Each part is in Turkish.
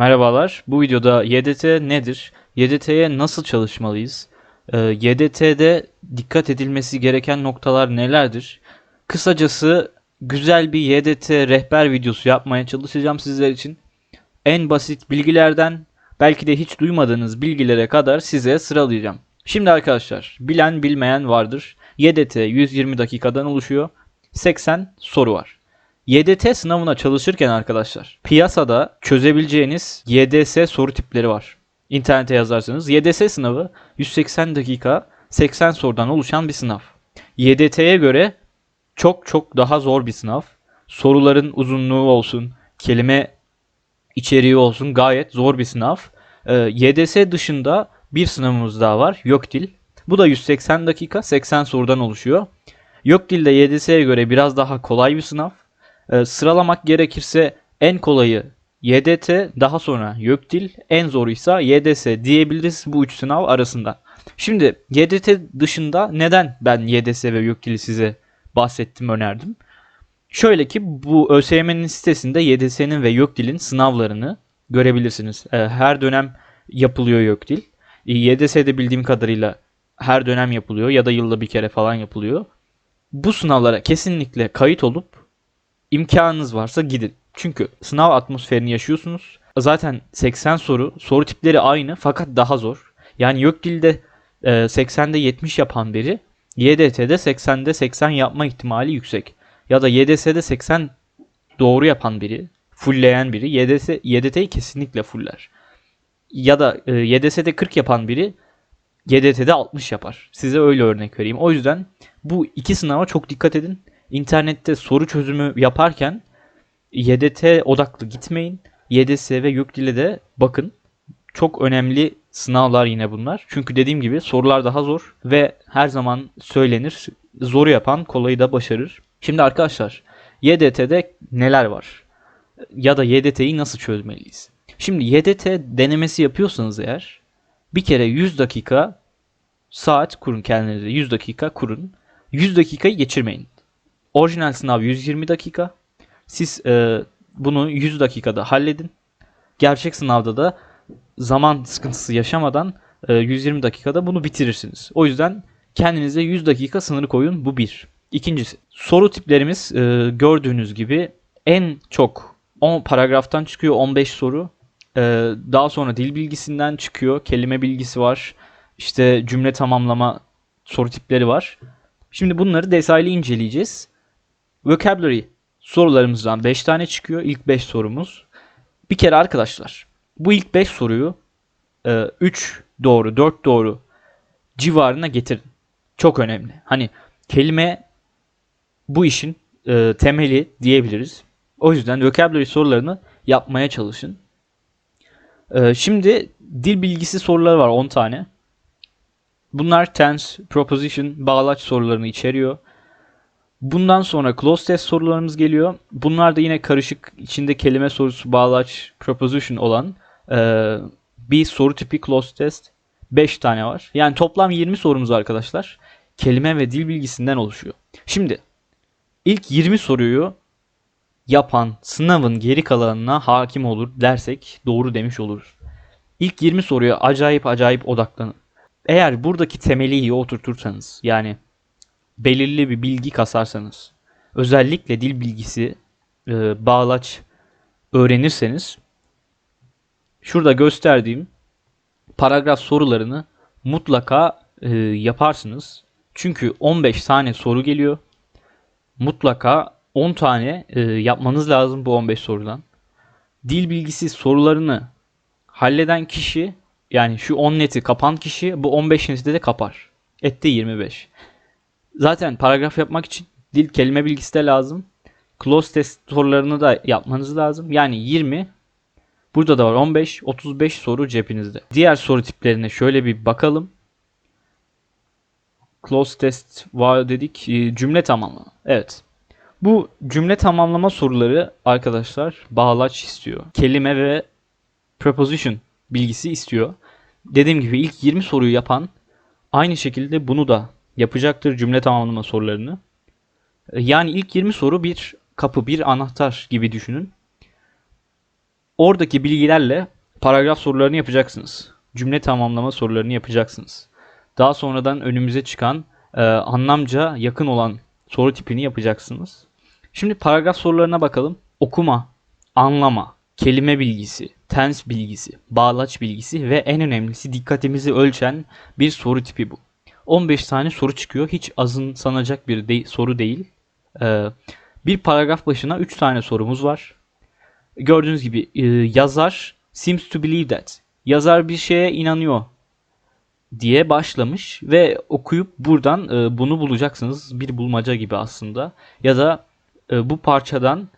Merhabalar. Bu videoda YDT nedir? YDT'ye nasıl çalışmalıyız? Ee, YDT'de dikkat edilmesi gereken noktalar nelerdir? Kısacası güzel bir YDT rehber videosu yapmaya çalışacağım sizler için. En basit bilgilerden belki de hiç duymadığınız bilgilere kadar size sıralayacağım. Şimdi arkadaşlar bilen bilmeyen vardır. YDT 120 dakikadan oluşuyor. 80 soru var. YDT sınavına çalışırken arkadaşlar piyasada çözebileceğiniz YDS soru tipleri var. İnternete yazarsanız YDS sınavı 180 dakika 80 sorudan oluşan bir sınav. YDT'ye göre çok çok daha zor bir sınav. Soruların uzunluğu olsun, kelime içeriği olsun gayet zor bir sınav. Ee, YDS dışında bir sınavımız daha var. YÖKDİL. Bu da 180 dakika 80 sorudan oluşuyor. YÖKDİL de YDS'ye göre biraz daha kolay bir sınav. Ee, sıralamak gerekirse en kolayı YDT, daha sonra YÖKDİL, en zoruysa YDS diyebiliriz bu üç sınav arasında. Şimdi YDT dışında neden ben YDS ve YÖKDİL'i size bahsettim, önerdim? Şöyle ki bu ÖSYM'nin sitesinde YDS'nin ve YÖKDİL'in sınavlarını görebilirsiniz. Ee, her dönem yapılıyor YÖKDİL. Ee, YDS'de bildiğim kadarıyla her dönem yapılıyor ya da yılda bir kere falan yapılıyor. Bu sınavlara kesinlikle kayıt olup imkanınız varsa gidin. Çünkü sınav atmosferini yaşıyorsunuz. Zaten 80 soru, soru tipleri aynı fakat daha zor. Yani YÖKDİL'de e, 80'de 70 yapan biri YDT'de 80'de 80 yapma ihtimali yüksek. Ya da YDS'de 80 doğru yapan biri, fullleyen biri YDS, YDT'yi kesinlikle fuller. Ya da e, YDS'de 40 yapan biri YDT'de 60 yapar. Size öyle örnek vereyim. O yüzden bu iki sınava çok dikkat edin. İnternette soru çözümü yaparken YDT odaklı gitmeyin. YDS ve YÖKDİL'e de bakın. Çok önemli sınavlar yine bunlar. Çünkü dediğim gibi sorular daha zor ve her zaman söylenir. Zoru yapan kolayı da başarır. Şimdi arkadaşlar YDT'de neler var? Ya da YDT'yi nasıl çözmeliyiz? Şimdi YDT denemesi yapıyorsanız eğer bir kere 100 dakika saat kurun kendinize. 100 dakika kurun. 100 dakikayı geçirmeyin. Orijinal sınav 120 dakika. Siz e, bunu 100 dakikada halledin. Gerçek sınavda da zaman sıkıntısı yaşamadan e, 120 dakikada bunu bitirirsiniz. O yüzden kendinize 100 dakika sınırı koyun. Bu bir. İkincisi soru tiplerimiz e, gördüğünüz gibi en çok 10 paragraftan çıkıyor 15 soru. E, daha sonra dil bilgisinden çıkıyor. Kelime bilgisi var. İşte cümle tamamlama soru tipleri var. Şimdi bunları detaylı inceleyeceğiz. Vocabulary sorularımızdan 5 tane çıkıyor. İlk 5 sorumuz. Bir kere arkadaşlar bu ilk 5 soruyu 3 doğru 4 doğru civarına getirin. Çok önemli. Hani kelime bu işin e, temeli diyebiliriz. O yüzden vocabulary sorularını yapmaya çalışın. E, şimdi dil bilgisi soruları var 10 tane. Bunlar tense, proposition, bağlaç sorularını içeriyor. Bundan sonra close test sorularımız geliyor. Bunlar da yine karışık içinde kelime sorusu, bağlaç, proposition olan e, bir soru tipi close test. 5 tane var. Yani toplam 20 sorumuz arkadaşlar. Kelime ve dil bilgisinden oluşuyor. Şimdi ilk 20 soruyu yapan sınavın geri kalanına hakim olur dersek doğru demiş oluruz. İlk 20 soruya acayip acayip odaklanın. Eğer buradaki temeli iyi oturtursanız yani belirli bir bilgi kasarsanız özellikle dil bilgisi e, bağlaç öğrenirseniz şurada gösterdiğim paragraf sorularını mutlaka e, yaparsınız. Çünkü 15 tane soru geliyor. Mutlaka 10 tane e, yapmanız lazım bu 15 sorudan. Dil bilgisi sorularını halleden kişi yani şu 10 neti kapan kişi bu 15 neti de kapar. Etti 25. Zaten paragraf yapmak için dil kelime bilgisi de lazım. Close test sorularını da yapmanız lazım. Yani 20 Burada da var 15, 35 soru cebinizde. Diğer soru tiplerine şöyle bir bakalım. Close test var dedik. E, Cümle tamamlama. Evet. Bu cümle tamamlama soruları arkadaşlar bağlaç istiyor. Kelime ve preposition bilgisi istiyor. Dediğim gibi ilk 20 soruyu yapan aynı şekilde bunu da yapacaktır cümle tamamlama sorularını. Yani ilk 20 soru bir kapı, bir anahtar gibi düşünün. Oradaki bilgilerle paragraf sorularını yapacaksınız. Cümle tamamlama sorularını yapacaksınız. Daha sonradan önümüze çıkan e, anlamca yakın olan soru tipini yapacaksınız. Şimdi paragraf sorularına bakalım. Okuma, anlama, kelime bilgisi, tens bilgisi, bağlaç bilgisi ve en önemlisi dikkatimizi ölçen bir soru tipi bu. 15 tane soru çıkıyor. Hiç azımsanacak bir de- soru değil. Ee, bir paragraf başına 3 tane sorumuz var. Gördüğünüz gibi e, yazar seems to believe that. Yazar bir şeye inanıyor diye başlamış ve okuyup buradan e, bunu bulacaksınız. Bir bulmaca gibi aslında. Ya da e, bu parçadan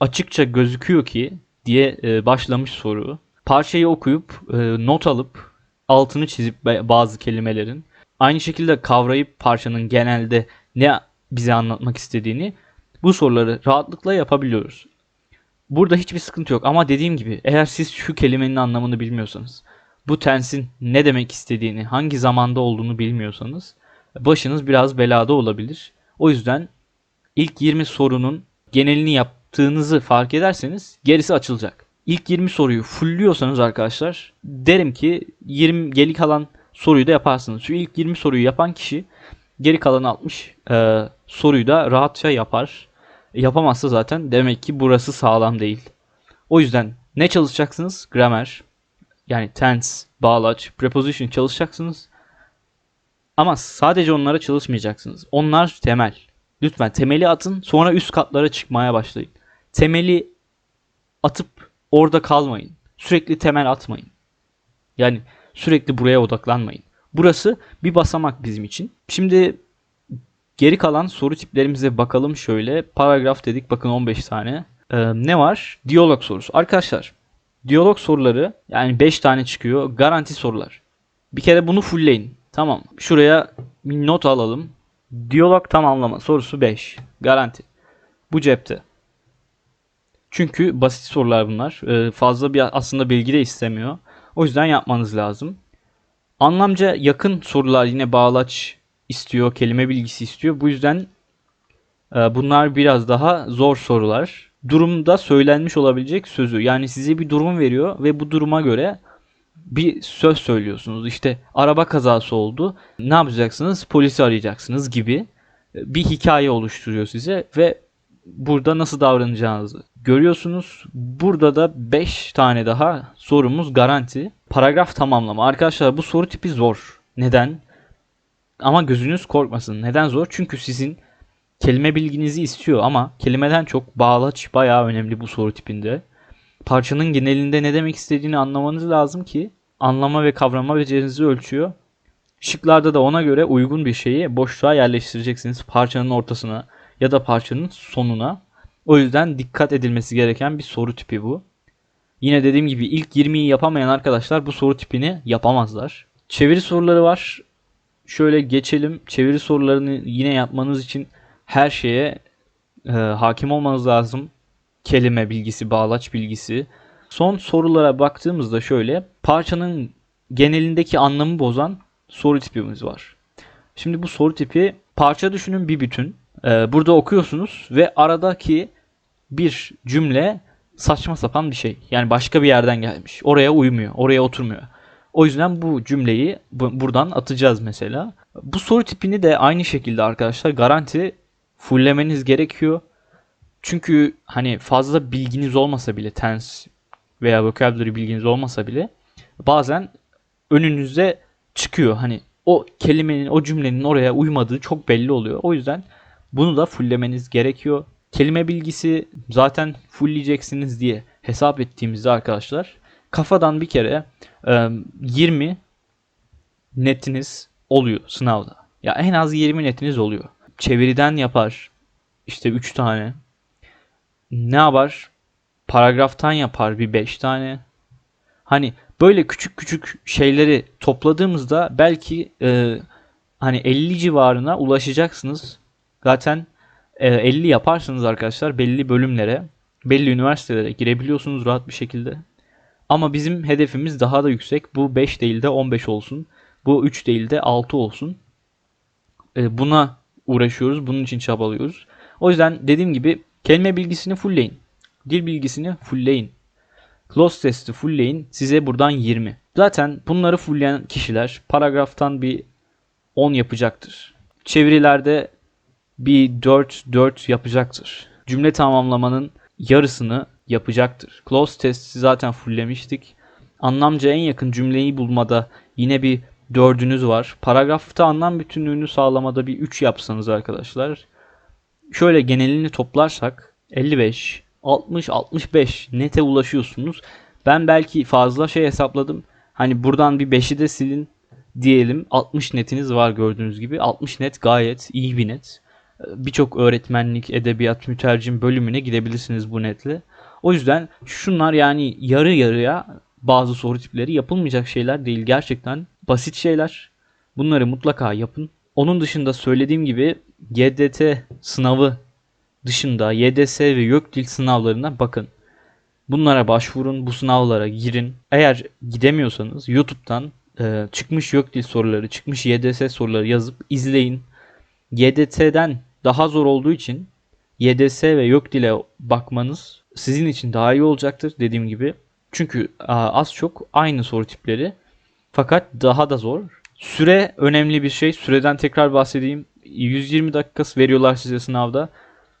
açıkça gözüküyor ki diye e, başlamış soru. Parçayı okuyup e, not alıp altını çizip bazı kelimelerin aynı şekilde kavrayıp parçanın genelde ne bize anlatmak istediğini bu soruları rahatlıkla yapabiliyoruz. Burada hiçbir sıkıntı yok ama dediğim gibi eğer siz şu kelimenin anlamını bilmiyorsanız, bu tensin ne demek istediğini, hangi zamanda olduğunu bilmiyorsanız başınız biraz belada olabilir. O yüzden ilk 20 sorunun genelini yaptığınızı fark ederseniz gerisi açılacak. İlk 20 soruyu fullliyorsanız arkadaşlar derim ki 20 geri kalan soruyu da yaparsınız. Şu ilk 20 soruyu yapan kişi geri kalan 60 e, soruyu da rahatça yapar. Yapamazsa zaten demek ki burası sağlam değil. O yüzden ne çalışacaksınız? Gramer, yani tense, bağlaç, preposition çalışacaksınız. Ama sadece onlara çalışmayacaksınız. Onlar temel. Lütfen temeli atın sonra üst katlara çıkmaya başlayın. Temeli atıp orada kalmayın. Sürekli temel atmayın. Yani sürekli buraya odaklanmayın. Burası bir basamak bizim için. Şimdi geri kalan soru tiplerimize bakalım şöyle. Paragraf dedik bakın 15 tane. Ee, ne var? Diyalog sorusu. Arkadaşlar diyalog soruları yani 5 tane çıkıyor. Garanti sorular. Bir kere bunu fullleyin. Tamam. Şuraya bir not alalım. Diyalog tamamlama sorusu 5. Garanti. Bu cepte. Çünkü basit sorular bunlar. Ee, fazla bir aslında bilgi de istemiyor. O yüzden yapmanız lazım. Anlamca yakın sorular yine bağlaç istiyor, kelime bilgisi istiyor. Bu yüzden e, bunlar biraz daha zor sorular. Durumda söylenmiş olabilecek sözü. Yani size bir durum veriyor ve bu duruma göre bir söz söylüyorsunuz. İşte araba kazası oldu. Ne yapacaksınız? Polisi arayacaksınız gibi bir hikaye oluşturuyor size ve burada nasıl davranacağınızı görüyorsunuz. Burada da 5 tane daha sorumuz garanti. Paragraf tamamlama. Arkadaşlar bu soru tipi zor. Neden? Ama gözünüz korkmasın. Neden zor? Çünkü sizin kelime bilginizi istiyor ama kelimeden çok bağlaç bayağı önemli bu soru tipinde. Parçanın genelinde ne demek istediğini anlamanız lazım ki anlama ve kavrama becerinizi ölçüyor. Şıklarda da ona göre uygun bir şeyi boşluğa yerleştireceksiniz parçanın ortasına ya da parçanın sonuna. O yüzden dikkat edilmesi gereken bir soru tipi bu. Yine dediğim gibi ilk 20'yi yapamayan arkadaşlar bu soru tipini yapamazlar. Çeviri soruları var. Şöyle geçelim. Çeviri sorularını yine yapmanız için her şeye e, hakim olmanız lazım. Kelime bilgisi, bağlaç bilgisi. Son sorulara baktığımızda şöyle parçanın genelindeki anlamı bozan soru tipimiz var. Şimdi bu soru tipi parça düşünün bir bütün. Ee, burada okuyorsunuz ve aradaki bir cümle saçma sapan bir şey. Yani başka bir yerden gelmiş. Oraya uymuyor. Oraya oturmuyor. O yüzden bu cümleyi bu- buradan atacağız mesela. Bu soru tipini de aynı şekilde arkadaşlar garanti fulllemeniz gerekiyor. Çünkü hani fazla bilginiz olmasa bile tense veya vocabulary bilginiz olmasa bile bazen önünüze çıkıyor. Hani o kelimenin, o cümlenin oraya uymadığı çok belli oluyor. O yüzden bunu da fulllemeniz gerekiyor. Kelime bilgisi zaten fullleyeceksiniz diye hesap ettiğimizde arkadaşlar kafadan bir kere e, 20 netiniz oluyor sınavda. Ya en az 20 netiniz oluyor. Çeviriden yapar. işte 3 tane. Ne yapar? Paragraftan yapar bir 5 tane. Hani böyle küçük küçük şeyleri topladığımızda belki e, hani 50 civarına ulaşacaksınız. Zaten e, 50 yaparsınız arkadaşlar belli bölümlere, belli üniversitelere girebiliyorsunuz rahat bir şekilde. Ama bizim hedefimiz daha da yüksek. Bu 5 değil de 15 olsun. Bu 3 değil de 6 olsun. E, buna uğraşıyoruz. Bunun için çabalıyoruz. O yüzden dediğim gibi kelime bilgisini fullleyin. Dil bilgisini fullleyin. Close testi fullleyin size buradan 20. Zaten bunları fullleyen kişiler paragraftan bir 10 yapacaktır. Çevirilerde bir 4-4 yapacaktır. Cümle tamamlamanın yarısını yapacaktır. Close testi zaten fulllemiştik. Anlamca en yakın cümleyi bulmada yine bir dördünüz var. Paragrafta anlam bütünlüğünü sağlamada bir 3 yapsanız arkadaşlar. Şöyle genelini toplarsak 55, 60, 65 nete ulaşıyorsunuz. Ben belki fazla şey hesapladım. Hani buradan bir 5'i de silin diyelim. 60 netiniz var gördüğünüz gibi. 60 net gayet iyi bir net. Birçok öğretmenlik, edebiyat, mütercim bölümüne gidebilirsiniz bu netle. O yüzden şunlar yani yarı yarıya bazı soru tipleri yapılmayacak şeyler değil. Gerçekten basit şeyler. Bunları mutlaka yapın. Onun dışında söylediğim gibi YDT sınavı dışında YDS ve YÖKDİL sınavlarına bakın. Bunlara başvurun, bu sınavlara girin. Eğer gidemiyorsanız YouTube'dan e, çıkmış YÖKDİL soruları, çıkmış YDS soruları yazıp izleyin. YDT'den daha zor olduğu için YDS ve YÖKDİL'e bakmanız sizin için daha iyi olacaktır dediğim gibi. Çünkü az çok aynı soru tipleri fakat daha da zor. Süre önemli bir şey. Süreden tekrar bahsedeyim. 120 dakikası veriyorlar size sınavda.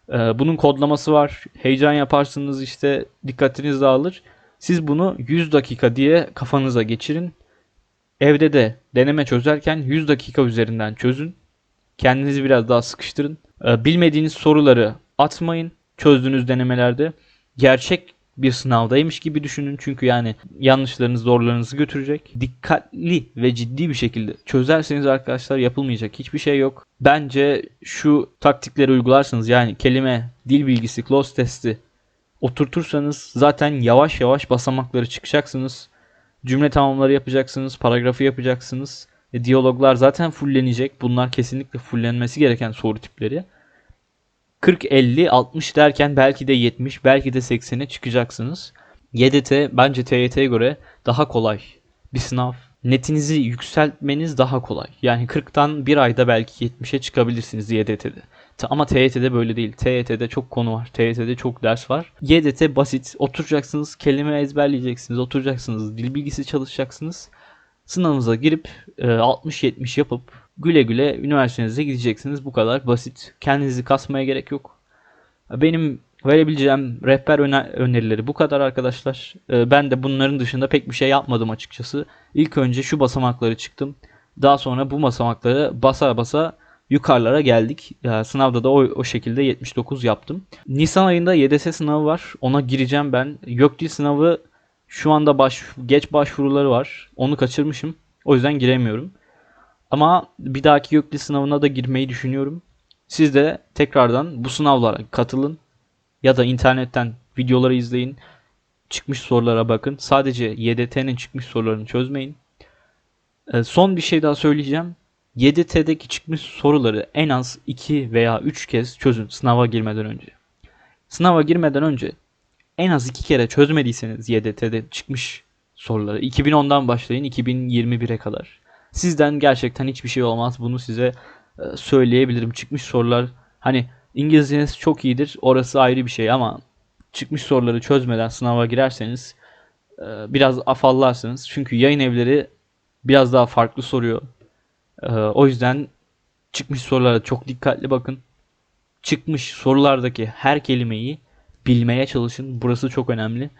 Ee, bunun kodlaması var. Heyecan yaparsınız işte dikkatiniz dağılır. Siz bunu 100 dakika diye kafanıza geçirin. Evde de deneme çözerken 100 dakika üzerinden çözün. Kendinizi biraz daha sıkıştırın. Ee, bilmediğiniz soruları atmayın çözdüğünüz denemelerde. Gerçek bir sınavdaymış gibi düşünün. Çünkü yani yanlışlarınız zorlarınızı götürecek. Dikkatli ve ciddi bir şekilde çözerseniz arkadaşlar yapılmayacak hiçbir şey yok. Bence şu taktikleri uygularsanız yani kelime, dil bilgisi, close testi oturtursanız zaten yavaş yavaş basamakları çıkacaksınız. Cümle tamamları yapacaksınız, paragrafı yapacaksınız. E, diyaloglar zaten fullenecek. Bunlar kesinlikle fullenmesi gereken soru tipleri. 40, 50, 60 derken belki de 70, belki de 80'e çıkacaksınız. YDT bence TYT'ye göre daha kolay bir sınav. Netinizi yükseltmeniz daha kolay. Yani 40'tan bir ayda belki 70'e çıkabilirsiniz YDT'de. Ama TYT'de böyle değil. TYT'de çok konu var. TYT'de çok ders var. YDT basit. Oturacaksınız, kelime ezberleyeceksiniz, oturacaksınız, dil bilgisi çalışacaksınız. Sınavınıza girip 60-70 yapıp güle güle üniversitenize gideceksiniz. Bu kadar basit. Kendinizi kasmaya gerek yok. Benim verebileceğim rehber önerileri bu kadar arkadaşlar. Ben de bunların dışında pek bir şey yapmadım açıkçası. İlk önce şu basamakları çıktım. Daha sonra bu basamakları basa basa yukarılara geldik. Sınavda da o, o şekilde 79 yaptım. Nisan ayında YDS sınavı var. Ona gireceğim ben. YÖKDİL sınavı şu anda baş, geç başvuruları var. Onu kaçırmışım. O yüzden giremiyorum. Ama bir dahaki YÖKDİL sınavına da girmeyi düşünüyorum. Siz de tekrardan bu sınavlara katılın. Ya da internetten videoları izleyin. Çıkmış sorulara bakın. Sadece YDT'nin çıkmış sorularını çözmeyin. Ee, son bir şey daha söyleyeceğim. YDT'deki çıkmış soruları en az 2 veya 3 kez çözün sınava girmeden önce. Sınava girmeden önce en az 2 kere çözmediyseniz YDT'de çıkmış soruları 2010'dan başlayın 2021'e kadar. Sizden gerçekten hiçbir şey olmaz. Bunu size e, söyleyebilirim. Çıkmış sorular hani İngilizceniz çok iyidir. Orası ayrı bir şey ama çıkmış soruları çözmeden sınava girerseniz e, biraz afallarsınız. Çünkü yayın evleri biraz daha farklı soruyor. E, o yüzden çıkmış sorulara çok dikkatli bakın. Çıkmış sorulardaki her kelimeyi bilmeye çalışın. Burası çok önemli.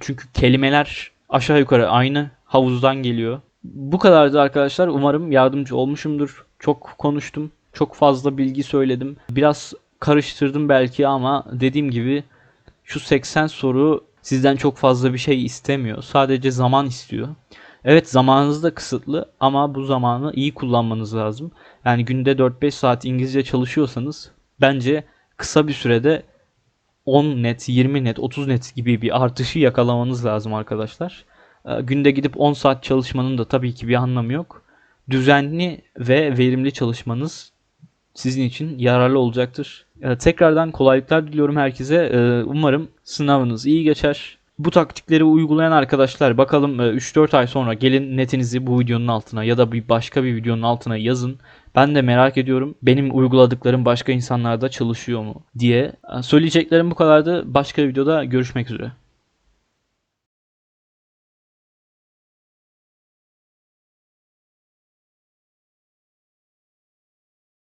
Çünkü kelimeler aşağı yukarı aynı havuzdan geliyor. Bu kadardı arkadaşlar. Umarım yardımcı olmuşumdur. Çok konuştum. Çok fazla bilgi söyledim. Biraz karıştırdım belki ama dediğim gibi şu 80 soru sizden çok fazla bir şey istemiyor. Sadece zaman istiyor. Evet zamanınız da kısıtlı ama bu zamanı iyi kullanmanız lazım. Yani günde 4-5 saat İngilizce çalışıyorsanız bence kısa bir sürede 10 net, 20 net, 30 net gibi bir artışı yakalamanız lazım arkadaşlar. Ee, günde gidip 10 saat çalışmanın da tabii ki bir anlamı yok. Düzenli ve verimli çalışmanız sizin için yararlı olacaktır. Ee, tekrardan kolaylıklar diliyorum herkese. Ee, umarım sınavınız iyi geçer. Bu taktikleri uygulayan arkadaşlar bakalım 3-4 ay sonra gelin netinizi bu videonun altına ya da bir başka bir videonun altına yazın. Ben de merak ediyorum benim uyguladıklarım başka insanlarda çalışıyor mu diye. Söyleyeceklerim bu kadardı. Başka videoda görüşmek üzere.